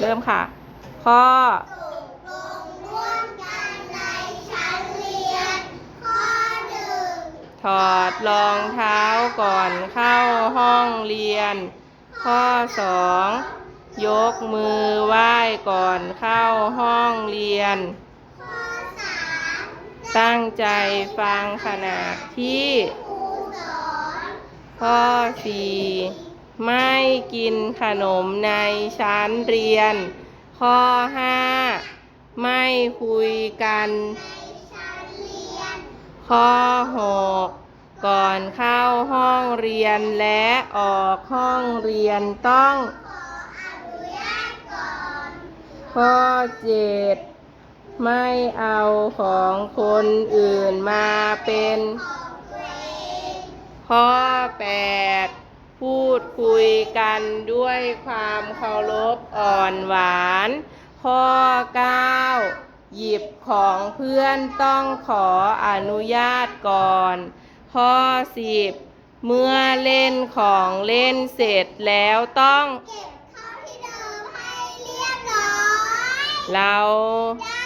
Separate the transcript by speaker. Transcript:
Speaker 1: เริ่มค่ะข้อ
Speaker 2: ตกลงร่วมกันในชั้นเรียนข้อ
Speaker 1: ถอดรองเท้าก่อนเข้าห้องเรียน ข้อ2ยกมือไหว้ก่อนเข้าห้องเรียน
Speaker 2: ข้อสาม
Speaker 1: ตั้งใจฟังขณะที่
Speaker 2: ครูสอน
Speaker 1: ข้อ4 ไม่กินขนมในชั้นเรียน ข้อ 5 ไม่คุยกั
Speaker 2: น
Speaker 1: ข้อ 6 ก่อนเข้าห้องเรียนและออกห้องเรียนต้อง
Speaker 2: ขออนุญาตก่อน
Speaker 1: ข้อ 7 ไม่เอาของคนอื่นมาเป็น
Speaker 2: ของตัวเอง
Speaker 1: ข้อ 8 พูดคุยกันด้วยความเคารพอ่อนหวาน ข้อ 9 หยิบของเพื่อนต้องขออนุญาตก่อน ข้อ 10 เมื่อเล่นของเล่นเสร็จแล้วต้อง
Speaker 2: เก็บเข้าที่เดิมให้เรียบร้อย
Speaker 1: เรา
Speaker 2: ได้